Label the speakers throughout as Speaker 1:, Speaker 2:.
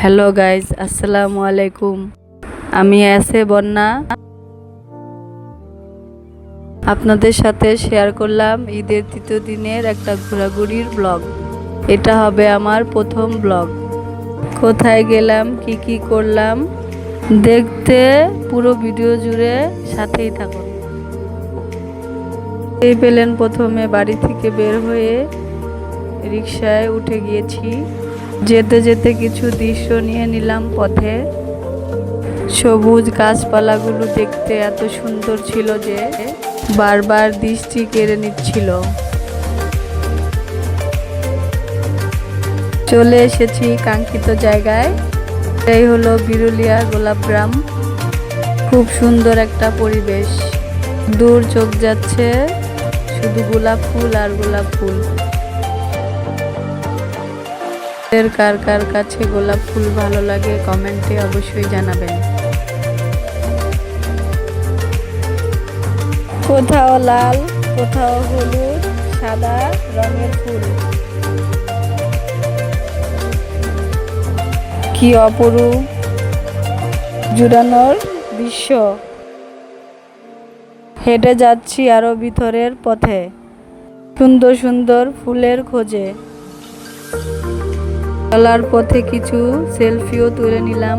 Speaker 1: Hello guys আসসালামু আলাইকুম। আমি এসে বন্যা। আপনাদের সাথে শেয়ার করলাম ঈদের তৃতীয় দিনের একটা ঘোরাঘুরির ব্লগ। এটা হবে আমার প্রথম ব্লগ। কোথায় গেলাম, কি কি করলাম, দেখতে পুরো ভিডিও জুড়ে সাথেই থাকুন। এই পেলেন প্রথমে বাড়ি থেকে বের হয়ে রিক্সায় উঠে গিয়েছি। যেতে যেতে কিছু দৃশ্য নিয়ে নিলাম পথে। সবুজ গাছপালাগুলো দেখতে এত সুন্দর ছিল যে বারবার দৃষ্টি কেড়ে নিচ্ছিল। চলে এসেছি কাঙ্ক্ষিত জায়গায়। এই হলো বিরুলিয়া গোলাপগ্রাম। খুব সুন্দর একটা পরিবেশ। দূর চোখ যাচ্ছে শুধু গোলাপ ফুল আর গোলাপ ফুল। এর কার কার কাছে গোলাপ ফুল ভালো লাগে কমেন্টে অবশ্যই জানাবেন। কোথাও লাল, কোথাও হলুদ, সাদা রঙের ফুল। কি অপরূপ, জুড়ানোর দৃশ্য হেঁটে যাচ্ছি আরও ভিতরের পথে। সুন্দর সুন্দর ফুলের খোঁজে। চলার পথে কিছু সেলফিও তুলে নিলাম।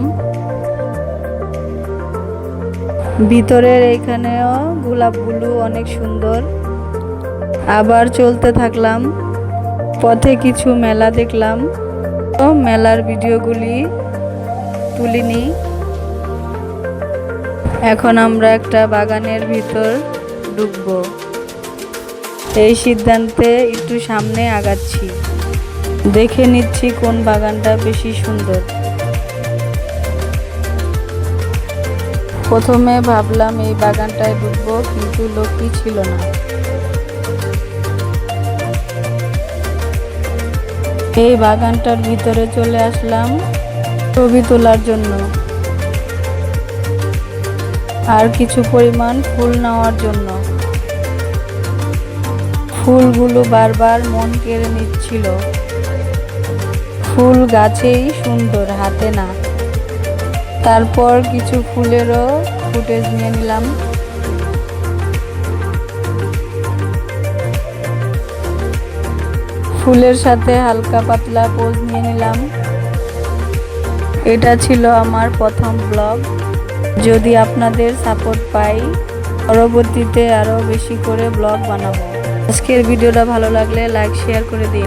Speaker 1: ভিতরের এখানেও গোলাপগুলো অনেক সুন্দর। আবার চলতে থাকলাম। পথে কিছু মেলা দেখলাম। তো মেলার ভিডিওগুলি তুলিনি। এখন আমরা একটা বাগানের ভিতর ঢুকবো। এই সিদ্ধান্তে একটু সামনে আগাচ্ছি। দেখে নিচ্ছি কোন বাগানটা বেশি সুন্দর। প্রথমে ভাবলাম এই বাগানটায় ঢুকবো কিন্তু লোকই ছিল না। এই বাগানটার ভিতরে চলে আসলাম ছবি তোলার জন্য। আর কিছু পরিমাণ ফুল নেওয়ার জন্য। ফুলগুলো বারবার মন কেড়ে নিচ্ছিল। ফুল গাছেই সুন্দর হাতে না। তারপর কিছু ফুলেরও ফুটেজ নিয়ে নিলাম। ফুলের সাথে হালকা পাতলা পোজ নিয়ে নিলাম। এটা ছিল আমার প্রথম ব্লগ। যদি আপনাদের সাপোর্ট পাই, পরবর্তীতে আরও বেশি করে ব্লগ বানাবো। আজকের ভিডিওটা ভালো লাগলে লাইক, শেয়ার করে দিন।